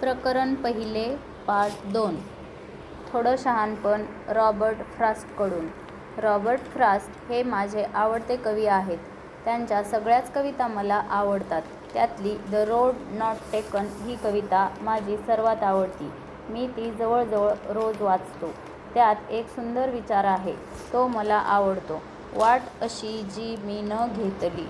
प्रकरण पहिले पार्ट दोन थोडं शहाणपण रॉबर्ट फ्रास्टकडून रॉबर्ट फ्रास्ट हे माझे आवडते कवी आहेत. त्यांच्या सगळ्याच कविता मला आवडतात. त्यातली द रोड नॉट टेकन ही कविता माझी सर्वात आवडती. मी ती जवळजवळ रोज वाचतो. त्यात एक सुंदर विचार आहे, तो मला आवडतो. वाट अशी जी मी न घेतली.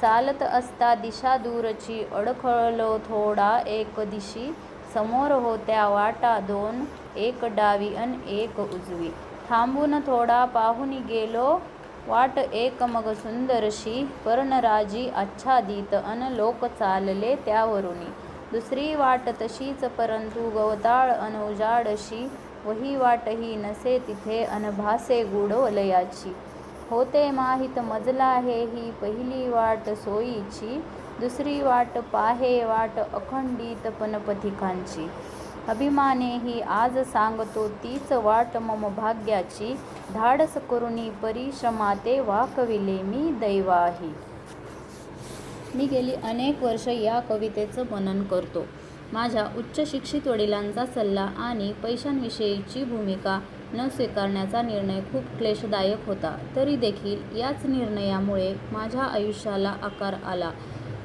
चालत असता दिशा दूरची अडखळलो थोडा एक दिशी समोर होत्या वाटा दोन, एक डावी अन एक उजवी. थांबून थोडा पाहून गेलो वाट एक मग सुंदरशी. पर्णराजी आच्छादित अन लोक चालले त्यावरुनी. दुसरी वाट तशीच परंतु गवताळ अन उजाडशी. वही वाटही नसे तिथे अन भासे गुढ वलयाची. होते माहीत मजला आहे ही पहिली वाट सोयीची. दुसरी वाट पाहे वाट अखंडित पनपथिकांची अभिमाने ही आज सांगतो तीच वाट मम भाग्याची. धाडस करुणी परिश्रमाते वाकविले मी दैवाही. मी गेली अनेक वर्ष या कवितेचं मनन करतो. माझ्या उच्चशिक्षित वडिलांचा सल्ला आणि पैशांविषयीची भूमिका न स्वीकारण्याचा निर्णय खूप क्लेशदायक होता. तरी देखील याच निर्णयामुळे माझ्या आयुष्याला आकार आला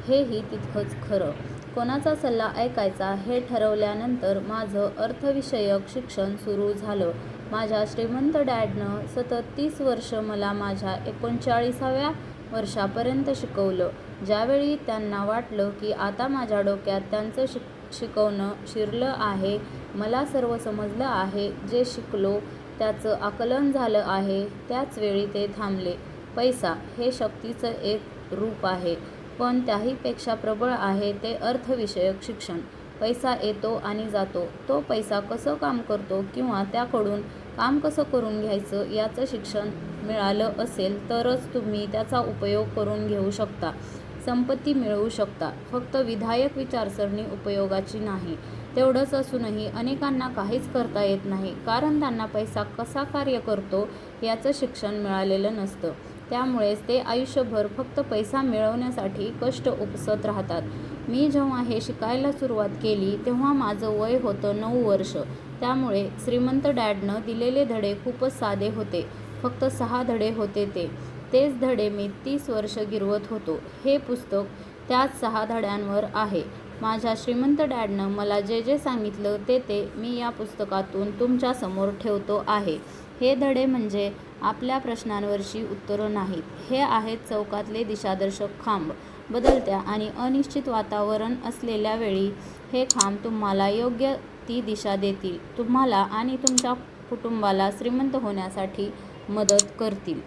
हेही तितकंच खरं. कोणाचा सल्ला ऐकायचा हे ठरवल्यानंतर माझं अर्थविषयक शिक्षण सुरू झालं. माझ्या श्रीमंत डॅडनं सतत तीस वर्ष मला माझ्या एकोणचाळीसाव्या वर्षापर्यंत शिकवलं. ज्यावेळी त्यांना वाटलं की आता माझ्या डोक्यात त्यांचं शिक शिकवणं शिरलं आहे, मला सर्व समजलं आहे, जे शिकलो त्याचं आकलन झालं आहे, त्याच वेळी ते थांबले. पैसा हे शक्तीचं एक रूप आहे, पण त्याहीपेक्षा प्रबळ आहे ते अर्थविषयक शिक्षण. पैसा येतो आणि जातो, तो पैसा कसं काम करतो किंवा त्याकडून काम कसं करून घ्यायचं याचं शिक्षण मिळालं असेल तरच तुम्ही त्याचा उपयोग करून घेऊ शकता, संपत्ती मिळवू शकता. फक्त विधायक विचारसरणी उपयोगाची नाही. तेवढंच असूनही अनेकांना काहीच करता येत नाही, कारण त्यांना पैसा कसा कार्य करतो याचं शिक्षण मिळालेलं नसतं. त्यामुळेच ते आयुष्यभर फक्त पैसा मिळवण्यासाठी कष्ट उपसत राहतात. मी जेव्हा हे शिकायला सुरुवात केली तेव्हा माझं वय होतं नऊ वर्ष त्यामुळे श्रीमंत डॅडनं दिलेले धडे खूपच साधे होते. फक्त सहा धडे होते ते. तेच धडे मी तीस वर्ष गिरवत होतो. हे पुस्तक त्याच सहा धड्यांवर आहे. माझ्या श्रीमंत डॅडनं मला जे जे सांगितलं ते ते मी या पुस्तकातून तुमच्यासमोर ठेवतो आहे. हे धडे म्हणजे आपल्या प्रश्नांवरची उत्तरं नाहीत. हे आहेत चौकातले दिशादर्शक खांब. बदलत्या आणि अनिश्चित वातावरण असलेल्या वेळी हे खांब तुम्हाला योग्य ती दिशा देतील, तुम्हाला आणि तुमच्या कुटुंबाला श्रीमंत होण्यासाठी मदत करतील.